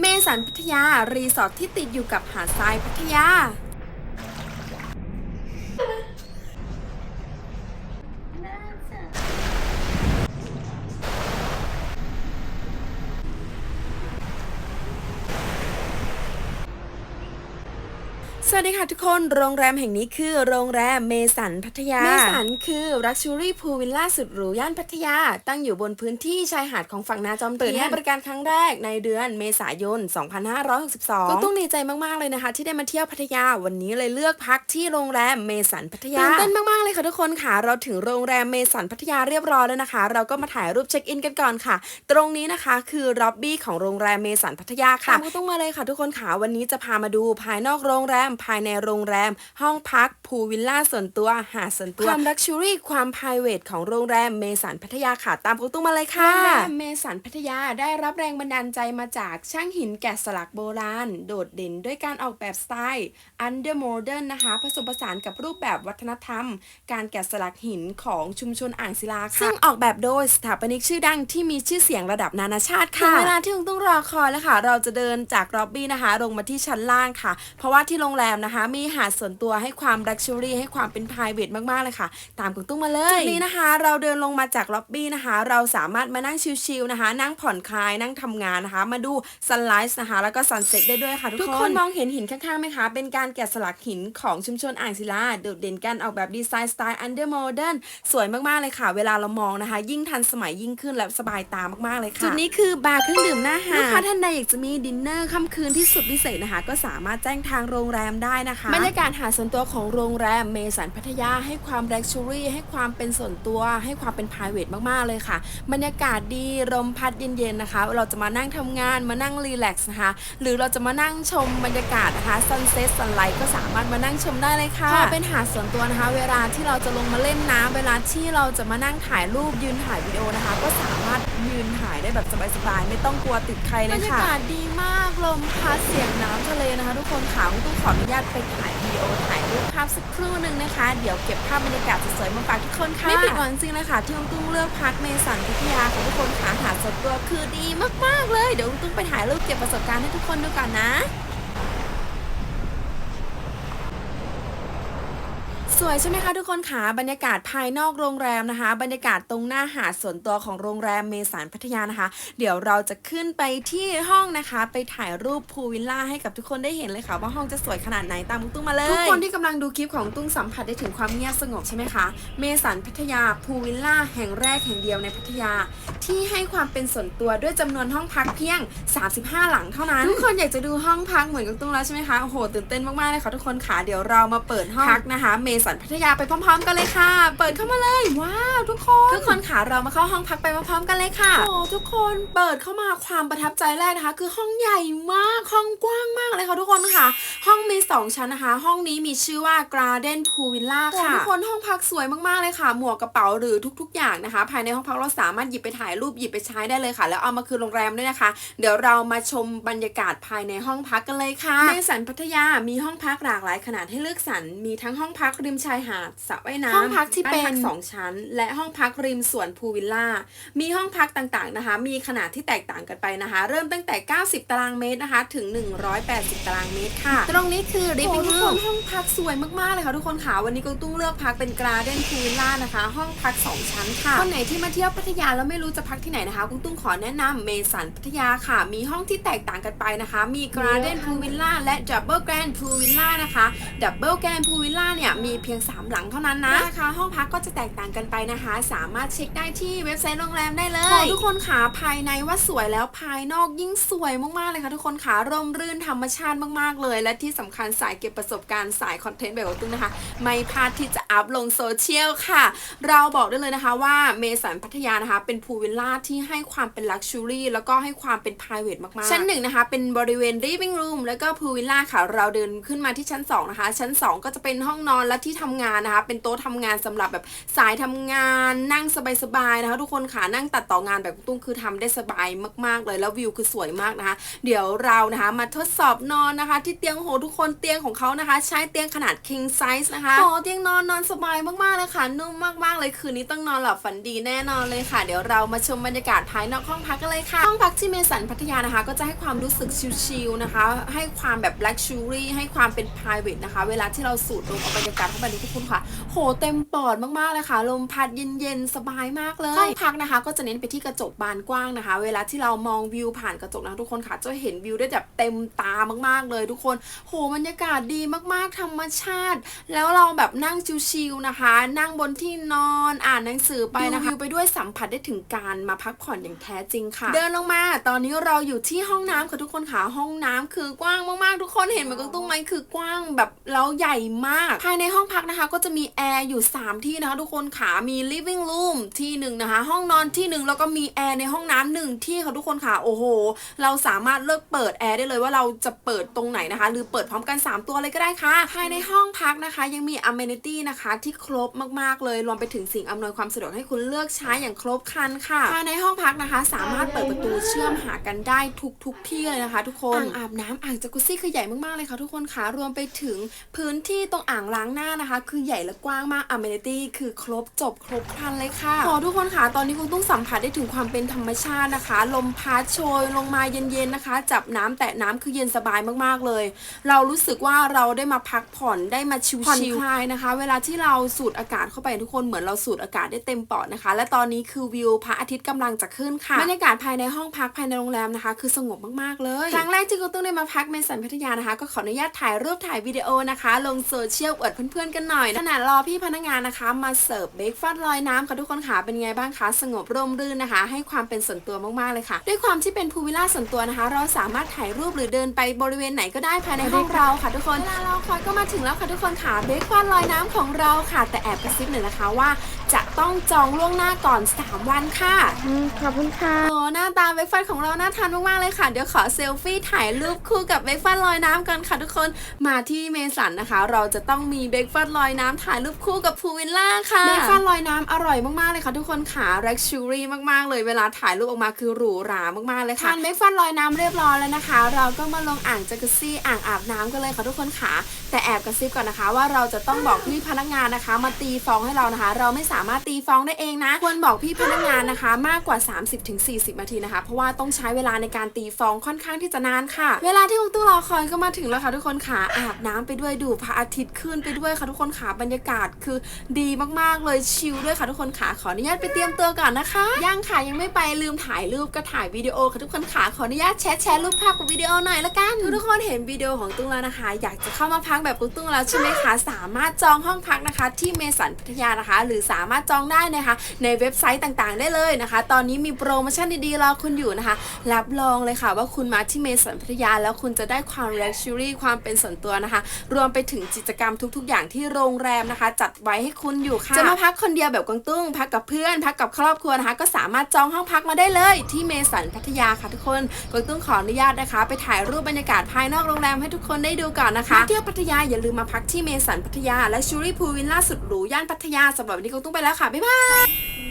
เมสันพัทยา รีสอร์ทที่ติดอยู่กับหาดทรายพัทยา สวัสดีค่ะทุกคน โรงแรมแห่งนี้คือโรงแรมเมสันพัทยา เมสันคือรักชูรี่พูวิลล่าสุดหรูย่านพัทยา ตั้งอยู่บนพื้นที่ชายหาดของฝั่งนาจอมเทียนเปิดให้บริการครั้งแรกในเดือนเมษายน 2562 ก็ต้องดีใจมากๆเลยนะคะ ที่ได้มาเที่ยวพัทยา วันนี้เลยเลือกพักที่โรงแรมเมสันพัทยาตื่นเต้นมากๆเลยค่ะทุกคนค่ะ เราถึงโรงแรมเมสันพัทยาเรียบร้อยแล้วนะคะ เราก็มาถ่ายรูปเช็คอินกันก่อนค่ะ ตรงนี้นะคะคือล็อบบี้ของโรงแรมเมสันพัทยาค่ะตามก็ต้องมาเลยค่ะทุกคนค่ะ วันนี้จะพามาดูภายนอกโรงแรมภายในโรงแรม ห้องพักพูลวิลล่าส่วนตัว หาดส่วนตัว ความลักชัวรี่ความไพรเวทของโรงแรมเมสันพัทยาค่ะตามก็ต้องมาเลยค่ะโรงแรมเมสันพัทยาได้รับแรงบันดาลใจมาจากช่างหินแกะสลักโบราณ โดดเด่นด้วยการออกแบบสไตล์อันเดอร์โมเดิร์นนะคะผสมผสานกับรูปแบบวัฒนธรรม การแกะสลักหินของชุมชนอ่างศิลาค่ะซึ่งออกแบบโดยสถาปนิกชื่อดังที่มีชื่อเสียงระดับนานาชาติค่ะถึงเวลาที่คุณต้องรอคอยแล้วค่ะ เราจะเดินจากล็อบบี้นะคะ ลงมาที่ชั้นล่างค่ะ เพราะว่าที่โรงแรมนะคะ มีหาดส่วนตัวให้ความลักชัวรี่ให้ความเป็น p r i v a t มาก ๆ เลยค่ะ ตามคุณตุ้งมาเลยจุดนี้นะคะ เราเดินลงมาจากล็อบบี้นะคะ เราสามารถมานั่งชิลๆนะคะ นั่งผ่อนคลายนั่งทำงานนะคะ มาดู sunrise นะคะ แล้วก็ sunset ได้ด้วยค่ะทุกคนทุกคนมองเห็นหินข้างๆไหมคะ เป็นการแกะสลักหินของชุมชนอ่างศิลาโดดเด่นการออกแบบดีไซน์สไตล์ under modern สวยมากๆเลยค่ะ เวลาเรามองนะคะ ยิ่งทันสมัยยิ่งขึ้นและสบายตามากๆเลยค่ะจุดนี้คือบาร์เครื่องดื่มหน้าหาดลูกค้าท่านใดอยากจะมีดินเนอร์ค่ำคืนที่สุดพิเศษนะคะ ก็สามารถแจ้งทางโรงแรมได้นะคะบรรยากาศหาดส่วนตัวของโรงแรมเมสันพัทยาให้ความ l ล x u r y ให้ความเป็นส่วนตัว ให้ความเป็น p r i v a t มากๆเลยค่ะ บรรยากาศดีลมพัดเย็นๆนะคะ เราจะมานั่งทำงานมานั่งรีแลกซ์นะคะ หรือเราจะมานั่งชมบรรยากาศนะคะ sunset sunlight ก็สามารถมานั่งชมได้เลยค่ะพอเป็นหาดส่วนตัวนะคะ เวลาที่เราจะลงมาเล่นน้ำเวลาที่เราจะมานั่งถ่ายรูปยืนถ่ายวิดีโอนะคะ ก็สามารถยืนถ่ายได้แบบสบายๆไม่ต้องกลัวติดใครเลยค่ะบรรยากาศดีมากลมพัดเสียงน้ำทะเลนะคะ ทุกคนค่ะต้องขออนุญาตไปถ่ายวิดีโอถ่ายรูปภาพสักครู่หนึ่งนะคะ เดี๋ยวเก็บภาพบรรยากาศสวยๆมาฝากทุกคนค่ะ ไม่ผิดหวังจริงเลยค่ะที่อุ้งตุ้งเลือกพักเมสันพิทยาของทุกคนค่ะหาดส่วนตัวคือดีมากๆเลย เดี๋ยวอุ้งตุ้งไปถ่ายรูปเก็บประสบการณ์ให้ทุกคนดูก่อนนะ สวยใช่ไหมคะทุกคนคะบรรยากาศภายนอกโรงแรมนะคะ บรรยากาศตรงหน้าหาดส่วนตัวของโรงแรมเมสันพัทยานะคะ เดี๋ยวเราจะขึ้นไปที่ห้องนะคะ ไปถ่ายรูปพูลวิลล่าให้กับทุกคนได้เห็นเลยค่ะ ว่าห้องจะสวยขนาดไหนตามตุ้งมาเลยทุกคนที่กำลังดูคลิปของตุ้งสัมผัสได้ถึงความเงียบสงบใช่ไหมคะเมสันพัทยาพูลวิลล่าแห่งแรกแห่งเดียวในพัทยา ที่ให้ความเป็นส่วนตัวด้วยจำนวนห้องพักเพียง 35 หลังเท่านั้น ทุกคนอยากจะดูห้องพักเหมือนกับตุ้งแล้วใช่ไหมคะโอ้โหตื่นเต้นมากๆเลยค่ะทุกคนค่ะเดี๋ยวเรามาเปิดห้องพักนะคะ เมสันพัทยาไปพร้อม ๆ กันเลยค่ะ เปิดเข้ามาเลยว้าวทุกคนทุกคนค่ะเรามาเข้าห้องพักไปพร้อมๆกันเลยค่ะโอ้ทุกคนเปิดเข้ามาความประทับใจแรกนะคะ คือห้องใหญ่มากห้องกว้างมากเลยค่ะทุกคนค่ะ ห้องมีสองชั้นนะคะ ห้องนี้มีชื่อว่า Garden Pool Villa ค่ะทุกคนห้องพักสวยมากๆเลยค่ะ หมวกกระเป๋าหรือทุก ๆ อย่างนะคะ ภายในห้องพักเราสามารถหยิบไปถ่ายรูปหยิบไปใช้ได้เลยค่ะ แล้วเอามาคืนโรงแรมด้วยนะคะ เดี๋ยวเรามาชมบรรยากาศภายในห้องพักกันเลยค่ะในสันพัทยามีห้องพักหลากหลายขนาดให้เลือกสรรมีทั้งห้องพักริมชายหาดสระว่ายน้ำห้องพักที่เป็นสองชั้น และห้องพักริมสวนพูลวิลล่ามีห้องพักต่างๆนะคะ มีขนาดที่แตกต่างกันไปนะคะ เริ่มตั้งแต่ 90 ตารางเมตรนะคะ ถึง 180 ตารางเมตรค่ะ ตรงนี้คือ living room ห้องพักสวยมากๆเลยค่ะทุกคนค่ะวันนี้กงตุ้งเลือกพักเป็น garden pool villa นะคะ ห้องพัก 2 ชั้นค่ะคนไหนที่มาเที่ยวพัทยาแล้วไม่รู้จะพักที่ไหนนะคะกงตุ้งขอแนะนำเมสันพัทยาค่ะ มีห้องที่แตกต่างกันไปนะคะ มี garden pool villa และ double grand pool villa นะคะ double grand pool villa เนี่ยมีเพียง 3 หลังเท่านั้นนะราคาห้องพักก็จะแตกต่างกันไปนะคะ สามารถเช็คได้ที่เว็บไซต์โรงแรมได้เลยทุกคนค่ะภายในว่าสวยแล้วภายนอกยิ่งสวยมากๆเลยค่ะทุกคนค่ะร่มรื่นธรรมชาติมากๆเลย และที่สำคัญสายเก็บประสบการณ์สายคอนเทนต์แบบของตุ้งนะคะ ไม่พลาดที่จะอัพลงโซเชียลค่ะ เราบอกได้เลยนะคะว่าเมสันพัทยานะคะเป็นพูลวิลล่าที่ให้ความเป็นลักชัวรี่แล้วก็ให้ความเป็น p r i v a t มากๆ ชั้นหนึ่งนะคะ เป็นบริเวณ living room แล้วก็พูลวิลล่าค่ะ เราเดินขึ้นมาที่ชั้น 2 นะคะ ชั้น 2 ก็จะเป็นห้องนอนและที่ทำงานนะคะ เป็นโต๊ะทำงานสำหรับแบบสายทำงานนั่งสบายๆนะคะ ทุกคนค่ะนั่งตัดต่องานแบบตุ้งคือทำได้สบายมากๆ เลยแล้ววิวคือสวยมากนะคะ เดี๋ยวเรานะคะมาทดสอบนอนนะคะ ที่เตียงโอ้โหทุกคนเตียงของเขานะคะ ใช้เตียงขนาด king size นะคะโอ้เตียงนอนนอนสบายมากๆเลยค่ะนุ่มมากๆเลยคืนนี้ต้องนอนหลับฝันดีแน่นอนเลยค่ะ เดี๋ยวเรามาชมบรรยากาศภายนอกห้องพักกันเลยค่ะ ห้องพักที่เมสันพัทยานะคะ ก็จะให้ความรู้สึกชิลๆนะคะ ให้ความแบบ luxury ให้ความเป็น private นะคะ เวลาที่เราสูดลมเอาบรรยากาศเข้าไปในทุกคนค่ะ โหเต็มปอดมากๆเลยค่ะ ลมพัดเย็นๆ สบายมากเลยห้องพักนะคะ ก็จะเน้นไปที่กระจกบานกว้างนะคะ เวลาที่เรามองวิวผ่านกระจกนะคะทุกคนค่ะจะเห็นวิวได้แบบเต็มตามากๆเลยทุกคน โหบรรยากาศดีมากๆ ธรรมชาติ แล้วเราแบบนั่งชิลๆนะคะ นั่งบนที่นอนอ่านหนังสือไปนะคะวิวไปด้วยสัมผัสได้ถึงการมาพักผ่อนอย่างแท้จริงค่ะ เดินลงมา ตอนนี้เราอยู่ที่ห้องน้ำค่ะทุกคนค่ะห้องน้ำคือกว้างมากๆ ทุกคนเห็นเหมือนกตุ้งไหมคือกว้างแบบแล้วใหญ่มาก ภายในห้องพักนะคะ ก็จะมีแอร์อยู่ 3 ที่นะคะทุกคนค่ะมี living room ที่หนึ่งนะคะห้องนอนที่หนึ่งแล้วก็มีแอร์ในห้องน้ำหนึ่งที่ค่ะทุกคนค่ะโอ้โห เราสามารถเลือกเปิดแอร์ได้เลยว่าเราจะเปิดตรงไหนนะคะ หรือเปิดพร้อมกัน 3 ตัวเลยก็ได้ค่ะ ภายในห้องพักนะคะ ยังมี amenity นะคะ ที่ครบมากๆเลยรวมไปถึงสิ่งอำนวยความสะดวกให้คุณเลือกใช้อย่างครบครันค่ะภายในห้องพักนะคะ สามารถเปิดประตูเชื่อมหากันได้ทุกทุกๆที่เลยนะคะ ทุกคนอ่างอาบน้ำอ่างจากุซี่คือใหญ่มากๆเลยค่ะทุกคนค่ะรวมไปถึงพื้นที่ตรงอ่างล้างหน้านะคะ คือใหญ่และกว้างมาก amenity คือครบจบครบครันเลยค่ะโอ้ทุกคนค่ะตอนนี้คุณต้องสัมผัสได้ถึงความเป็นธรรมชาตินะคะ ลมพัดโชยลงมาเย็นๆนะคะ จับน้ำแตะน้ำคือเย็นสบายมากๆเลย เรารู้สึกว่าเราได้มาพักผ่อนได้มาชิลๆผ่อนคลายนะคะ เวลาที่เราสูดอากาศเข้าไปทุกคนเหมือนเราสูดอากาศได้เต็มปอดนะคะ และตอนนี้คือวิวพระอาทิตย์กำลังจะขึ้นค่ะบรรยากาศภายในห้องพักภายในโรงแรมนะคะ คือสงบมากๆเลยครั้งแรกที่กูต้องได้มาพักเมสันพัทยานะคะ ก็ขออนุญาตถ่ายรูปถ่ายวิดีโอนะคะ ลงโซเชียลอวดเพื่อนๆกันหน่อยขณะรอพี่พนักงานนะคะ มาเสิร์ฟเบรกฟาสต์ลอยน้ำค่ะทุกคนค่ะเป็นไงบ้างคะสงบร่มรื่นนะคะ ให้ความเป็นส่วนตัวมากๆเลยค่ะ ด้วยความที่เป็นพูลวิลล่าส่วนตัวนะคะ เราสามารถถ่ายรูปหรือเดินไปบริเวณไหนก็ได้ภายในห้องเราค่ะทุกคนเวลาเราคอยก็มาถึงแล้วค่ะทุกคนค่ะเบรกฟาสต์ลอยน้ำของเราค่ะ แต่แอบกระซิบหน่อยนะคะว่า จะต้องจองล่วงหน้าก่อน 3 วันค่ะอืมขอบคุณค่ะ โอ้หน้าตาเบคฟันของเราน่าทานมากๆเลยค่ะ เดี๋ยวขอเซลฟี่ถ่ายรูปคู่กับเบคฟันลอยน้ำกันค่ะทุกคน มาที่เมสันนะคะ เราจะต้องมีเบคฟันลอยน้ำถ่ายรูปคู่กับพูวิลล่าค่ะ เบคฟันลอยน้ำอร่อยมากๆเลยค่ะทุกคนค่ะเร็กชูรี่มากๆเลย เวลาถ่ายรูปออกมาคือหรูหรามากๆเลยค่ะ ทานเบคฟันลอยน้ำเรียบร้อยแล้วนะคะ เราก็มาลงอ่างจักรุซี่อ่างอาบน้ำกันเลยค่ะทุกคนค่ะ แต่แอบกระซิบก่อนนะคะว่าเราจะต้องบอกพี่พนักงานนะคะ มาตีฟองให้เรานะคะ เราไม่สามารถตีฟองได้เองนะ ควรบอกพี่พนักงานนะคะคะมากกว่า 30-40 นาทีนะคะ เพราะว่าต้องใช้เวลาในการตีฟองค่อนข้างที่จะนานค่ะ เวลาที่คุณตู้รอคอยก็มาถึงแล้วค่ะทุกคนค่ะอาบน้ำไปด้วยดูพระอาทิตย์ขึ้นไปด้วยค่ะทุกคนค่ะบรรยากาศคือดีมากๆเลยชิลด้วยค่ะทุกคนค่ะขออนุญาตไปเตรียมตัวก่อนนะคะยังค่ะยังไม่ไปลืมถ่ายรูปก็ถ่ายวิดีโอค่ะทุกคนค่ะขออนุญาตแชร์แชร์รูปภาพกับวิดีโอหน่อยละกันทุกคนเห็นวิดีโอของตุ้งแล้วนะคะ อยากจะเข้ามาพักแบบกุ้งตุ้งแล้วใช่ไหมคะสามารถจองห้องพักนะคะ ที่เมสันพัทยานะคะ หรือสามารถจองได้นะคะ ในเว็บไซต์ต่างๆ ได้เลยนะคะ ตอนนี้มีโปรโมชั่นดีๆรอคุณอยู่นะคะ รับรองเลยค่ะว่าคุณมาที่เมสันพัทยา แล้วคุณจะได้ความ luxury ความเป็นส่วนตัวนะคะ รวมไปถึงกิจกรรมทุกๆ อย่างที่โรงแรมนะคะ จัดไว้ให้คุณอยู่ค่ะ จะมาพักคนเดียวแบบกวางตุ้ง พักกับเพื่อน พักกับครอบครัวนะคะ ก็สามารถจองห้องพักมาได้เลยที่เมสันพัทยาค่ะทุกคนกวางตุ้งขออนุญาตนะคะ ไปถ่ายรูปบรรยากาศภายนอกโรงแรมให้ทุกคนได้ดูก่อนนะคะเที่ยวพัทยาอย่าลืมมาพักที่เมสันพัทยาและชูรี่พูลวิลล่าสุดหรูย่านพัทยาสำหรับวันนี้กวางตุ้งไปแล้วค่ะบ๊ายบาย